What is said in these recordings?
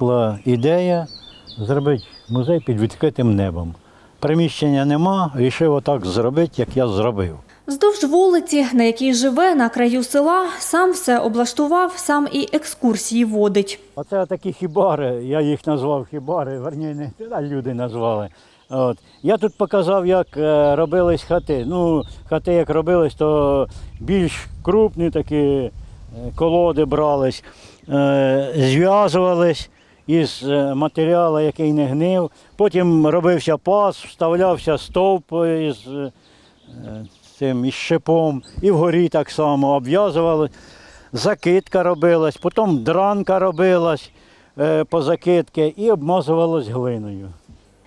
виникла ідея зробити музей під відкритим небом. Приміщення нема, вирішив отак зробити, як я зробив. Вздовж вулиці, на якій живе на краю села, сам все облаштував, сам і екскурсії водить. Оце такі хібари, я їх назвав хібари, верні, не люди назвали. От. Я тут показав, як е, робились хати. Ну, хати як робились, то більш крупні такі е, колоди брались, е, зв'язувались із е, матеріалу, який не гнив. Потім робився пас, вставлявся стовп із е, цим із шипом, і вгорі так само обв'язували. Закидка робилась, потім дранка робилась е, по закидки і обмазувалась глиною.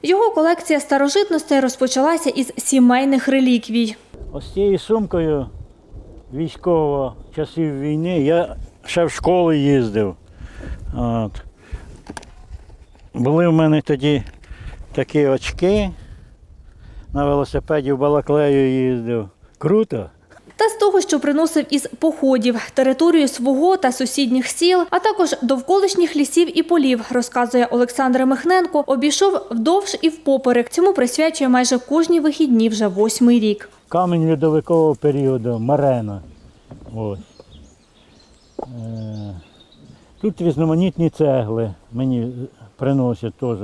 Його колекція старожитностей розпочалася із сімейних реліквій. Ось цією сумкою військово часів війни я ще в школу їздив. От. Були в мене тоді такі очки. На велосипеді в Балаклею їздив. Круто. Та з того, що приносив із походів, територію свого та сусідніх сіл, а також довколишніх лісів і полів, розказує Олександр Михненко, обійшов вдовж і впоперек. Цьому присвячує майже кожні вихідні вже восьмий рік. Камінь льодовикового періоду, марена. Ось. Е, Тут різноманітні цегли мені приносять теж.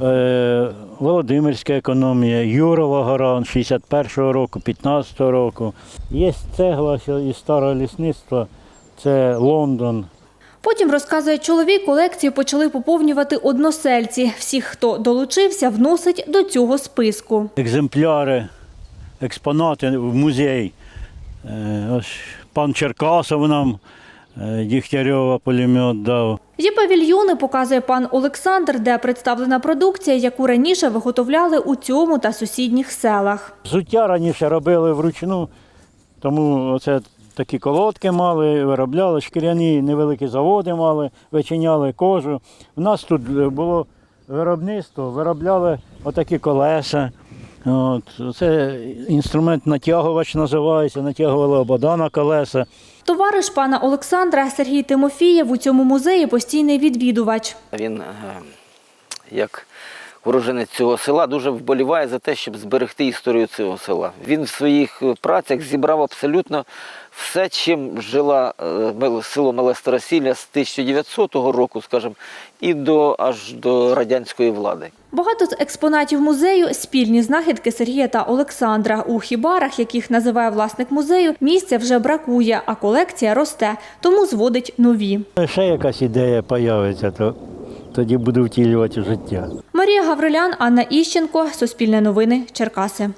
Е, Володимирська економія, Юрова гора 61-го року, 15-го року. Є цегла із старого лісництва, це Лондон. Потім розказує чоловік, колекцію почали поповнювати односельці. Всіх, хто долучився, вносить до цього списку. екземпляри, експонати в музей. Е, Ось пан Черкасов нам Дігтярьова пулемет дав. Є павільйони, показує пан Олександр, де представлена продукція, яку раніше виготовляли у цьому та сусідніх селах. Взуття раніше робили вручну, тому оце такі колодки мали, виробляли, шкіряні невеликі заводи мали, вичиняли кожу. У нас тут було виробництво, виробляли отакі колеса. От. Це інструмент натягувач називається, натягували обода на колеса. Товариш пана Олександра Сергій Тимофієв у цьому музеї постійний відвідувач. Він, е, як уроженець цього села, дуже вболіває за те, щоб зберегти історію цього села. Він в своїх е, працях зібрав абсолютно все, чим жила е, село Мале Старосілля з 1900 року, скажімо, і до аж до радянської влади. Багато з експонатів музею спільні знахідки Сергія та Олександра. У хібарах, яких називає власник музею, місця вже бракує, а колекція росте, тому зводить нові. Ще якась ідея з'явиться, то тоді буду втілювати в життя. Марія Гаврилян, Анна Іщенко, Суспільне новини, Черкаси.